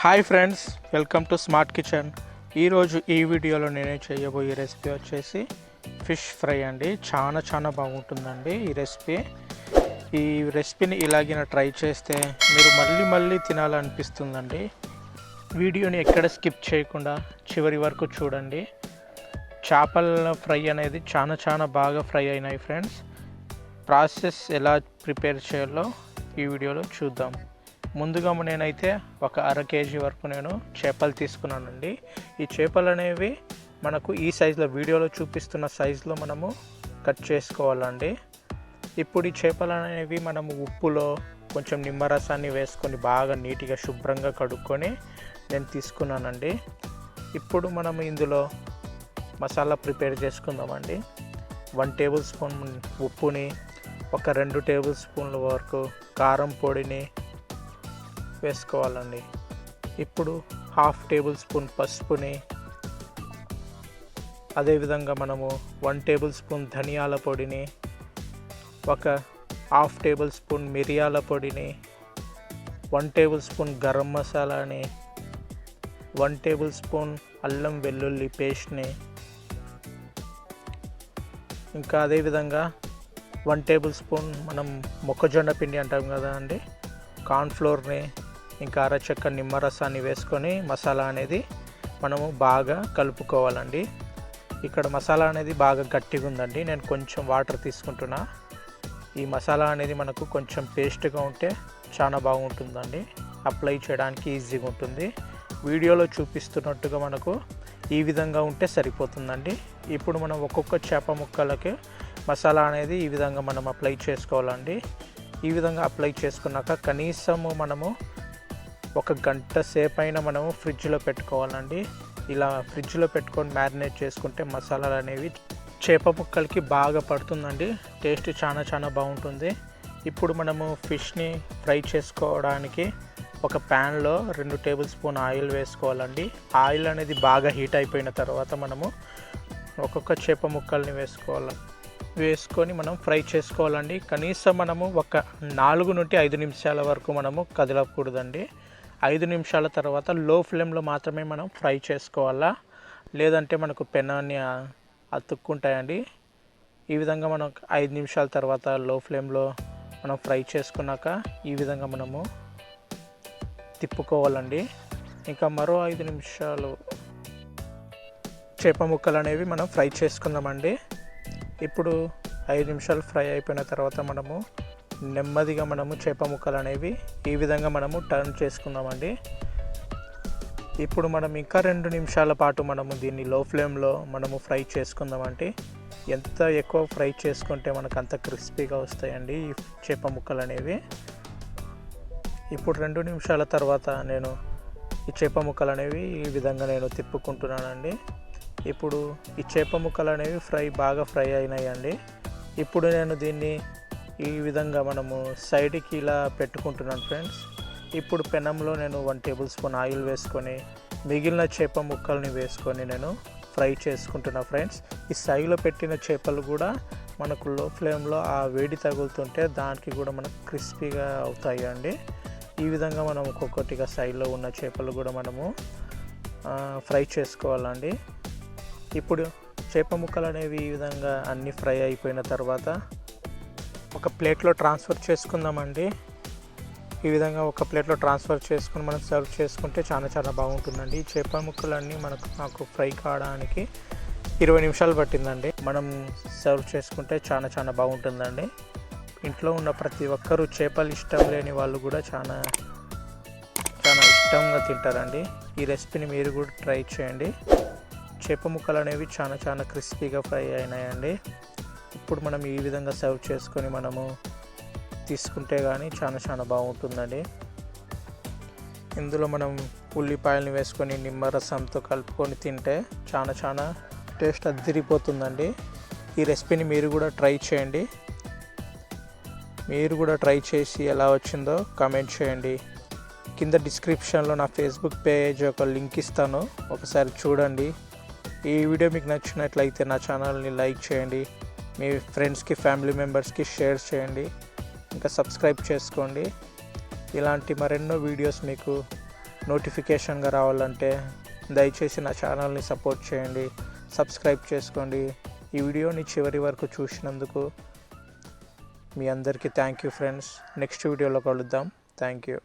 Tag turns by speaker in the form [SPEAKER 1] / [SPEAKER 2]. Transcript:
[SPEAKER 1] Hi friends welcome to smart kitchen. ఈరోజు ఈ వీడియోలో నేనే చేయబోయే రెసిపీ వచ్చేసి ఫిష్ ఫ్రై అండి. చాలా చాలా బాగుంటుందండి ఈ రెసిపీ. ఈ రెసిపీని ఇలాగిన ట్రై చేస్తే మీరు మళ్ళీ మళ్ళీ తినాలనిపిస్తుందండి. వీడియోని ఎక్కడ స్కిప్ చేయకుండా చివరి వరకు చూడండి. చేపల ఫ్రై అనేది చాలా చాలా బాగా ఫ్రై అయినాయి ఫ్రెండ్స్. ప్రాసెస్ ఎలా ప్రిపేర్ చేయాలో ఈ వీడియోలో చూద్దాం. ముందుగా నేనైతే ఒక అర కేజీ వరకు నేను చేపలు తీసుకున్నానండి. ఈ చేపలు అనేవి మనకు ఈ సైజులో వీడియోలో చూపిస్తున్న సైజులో మనము కట్ చేసుకోవాలండి. ఇప్పుడు ఈ చేపలు అనేవి మనము ఉప్పులో కొంచెం నిమ్మరసాన్ని వేసుకొని బాగా నీట్గా శుభ్రంగా కడుక్కొని నేను తీసుకున్నానండి. ఇప్పుడు మనం ఇందులో మసాలా ప్రిపేర్ చేసుకుందామండి. వన్ టేబుల్ స్పూన్ ఉప్పుని ఒక రెండు టేబుల్ స్పూన్ల వరకు కారం పొడిని వేసుకోవాలండి. ఇప్పుడు హాఫ్ టేబుల్ స్పూన్ పసుపుని అదేవిధంగా మనము వన్ టేబుల్ స్పూన్ ధనియాల పొడిని ఒక హాఫ్ టేబుల్ స్పూన్ మిరియాల పొడిని వన్ టేబుల్ స్పూన్ గరం మసాలాని వన్ టేబుల్ స్పూన్ అల్లం వెల్లుల్లి పేస్ట్ని ఇంకా అదేవిధంగా వన్ టేబుల్ స్పూన్ మనం మొక్కజొన్న పిండి అంటాం కదా అండి కార్న్ఫ్లోర్ని ఇంకా అరచెక్క నిమ్మరసాన్ని వేసుకొని మసాలా అనేది మనము బాగా కలుపుకోవాలండి. ఇక్కడ మసాలా అనేది బాగా గట్టిగా ఉందండి. నేను కొంచెం వాటర్ తీసుకుంటున్నా. ఈ మసాలా అనేది మనకు కొంచెం పేస్ట్గా ఉంటే చాలా బాగుంటుందండి. అప్లై చేయడానికి ఈజీగా ఉంటుంది. వీడియోలో చూపిస్తున్నట్టుగా మనకు ఈ విధంగా ఉంటే సరిపోతుందండి. ఇప్పుడు మనం ఒక్కొక్క చేప ముక్కలకి మసాలా అనేది ఈ విధంగా మనం అప్లై చేసుకోవాలండి. ఈ విధంగా అప్లై చేసుకున్నాక కనీసము మనము ఒక గంట సేపు అయినా మనము ఫ్రిడ్జ్లో పెట్టుకోవాలండి. ఇలా ఫ్రిడ్జ్లో పెట్టుకొని మ్యారినేట్ చేసుకుంటే మసాలాలు అనేవి చేప ముక్కలకి బాగా పడుతుందండి. టేస్ట్ చాలా చాలా బాగుంటుంది. ఇప్పుడు మనము ఫిష్ని ఫ్రై చేసుకోవడానికి ఒక ప్యాన్లో రెండు టేబుల్ స్పూన్ ఆయిల్ వేసుకోవాలండి. ఆయిల్ అనేది బాగా హీట్ అయిపోయిన తర్వాత మనము ఒక్కొక్క చేప ముక్కల్ని వేసుకోవాలి వేసుకొని మనం ఫ్రై చేసుకోవాలండి. కనీసం మనము ఒక నాలుగు నుండి ఐదు నిమిషాల వరకు మనము కదలకూడదండి. ఐదు నిమిషాల తర్వాత లో ఫ్లేమ్లో మాత్రమే మనం ఫ్రై చేసుకోవాలా? లేదంటే మనకు పెనాన్ని అతుక్కుంటాయండి. ఈ విధంగా మనం ఐదు నిమిషాల తర్వాత లో ఫ్లేమ్లో మనం ఫ్రై చేసుకున్నాక ఈ విధంగా మనము తిప్పుకోవాలండి. ఇంకా మరో ఐదు నిమిషాలు చేప ముక్కలు అనేవి మనం ఫ్రై చేసుకుందామండి. ఇప్పుడు ఐదు నిమిషాలు ఫ్రై అయిపోయిన తర్వాత మనము నెమ్మదిగా మనము చేప ముక్కలు అనేవి ఈ విధంగా మనము టర్న్ చేసుకుందామండి. ఇప్పుడు మనం ఇంకా రెండు నిమిషాల పాటు మనము దీన్ని లో ఫ్లేమ్లో మనము ఫ్రై చేసుకుందామండి. ఎంత ఎక్కువ ఫ్రై చేసుకుంటే మనకు అంత క్రిస్పీగా వస్తాయండి ఈ చేప ముక్కలు అనేవి. ఇప్పుడు రెండు నిమిషాల తర్వాత నేను ఈ చేప ముక్కలు అనేవి ఈ విధంగా నేను తిప్పుకుంటున్నానండి. ఇప్పుడు ఈ చేప ముక్కలు అనేవి ఫ్రై బాగా ఫ్రై అయినాయండి. ఇప్పుడు నేను దీన్ని ఈ విధంగా మనము సైడ్కి ఇలా పెట్టుకుంటున్నాను ఫ్రెండ్స్. ఇప్పుడు పెనంలో నేను వన్ టేబుల్ స్పూన్ ఆయిల్ వేసుకొని మిగిలిన చేప ముక్కల్ని వేసుకొని నేను ఫ్రై చేసుకుంటున్నా ఫ్రెండ్స్. ఈ సైలో పెట్టిన చేపలు కూడా మనకు లో ఫ్లేమ్లో ఆ వేడి తగులుతుంటే దానికి కూడా మనకు క్రిస్పీగా అవుతాయి అండి. ఈ విధంగా మనం ఒక్కొక్కటిగా సైడ్లో ఉన్న చేపలు కూడా మనము ఫ్రై చేసుకోవాలండి. ఇప్పుడు చేప ముక్కలు అనేవి ఈ విధంగా అన్నీ ఫ్రై అయిపోయిన తర్వాత ఒక ప్లేట్లో ట్రాన్స్ఫర్ చేసుకుందామండి. ఈ విధంగా ఒక ప్లేట్లో ట్రాన్స్ఫర్ చేసుకుని మనం సర్వ్ చేసుకుంటే చాలా చాలా బాగుంటుందండి. ఈ చేప ముక్కలన్నీ మనకు నాకు ఫ్రై కావడానికి ఇరవై నిమిషాలు పట్టిందండి. మనం సర్వ్ చేసుకుంటే చాలా చాలా బాగుంటుందండి. ఇంట్లో ఉన్న ప్రతి ఒక్కరూ చేపలు ఇష్టం లేని వాళ్ళు కూడా చాలా చాలా ఇష్టంగా తింటారండి. ఈ రెసిపీని మీరు కూడా ట్రై చేయండి. చేప ముక్కలు అనేవి చాలా చాలా క్రిస్పీగా ఫ్రై అయినాయండి. ఇప్పుడు మనం ఈ విధంగా సర్వ్ చేసుకొని మనము తీసుకుంటే కానీ చాలా చాలా బాగుంటుందండి. ఇందులో మనం ఉల్లిపాయలను వేసుకొని నిమ్మరసంతో కలుపుకొని తింటే చాలా చాలా టేస్ట్ అదిరిపోతుందండి ఈ రెసిపీని మీరు కూడా ట్రై చేయండి. మీరు కూడా ట్రై చేసి ఎలా వచ్చిందో కామెంట్ చేయండి. కింద డిస్క్రిప్షన్లో నా ఫేస్బుక్ పేజ్ ఒక లింక్ ఇస్తాను. ఒకసారి చూడండి. ఈ వీడియో మీకు నచ్చినట్లయితే నా ఛానల్ని లైక్ చేయండి. మీ ఫ్రెండ్స్కి ఫ్యామిలీ మెంబర్స్కి షేర్ చేయండి. ఇంకా సబ్స్క్రైబ్ చేసుకోండి. ఇలాంటి మరెన్నో వీడియోస్ మీకు నోటిఫికేషన్గా రావాలంటే దయచేసి నా ఛానల్ని సపోర్ట్ చేయండి. సబ్స్క్రైబ్ చేసుకోండి. ఈ వీడియోని చివరి వరకు చూసినందుకు మీ అందరికీ థ్యాంక్ యూ ఫ్రెండ్స్ నెక్స్ట్ వీడియోలో కలుద్దాం. Thank you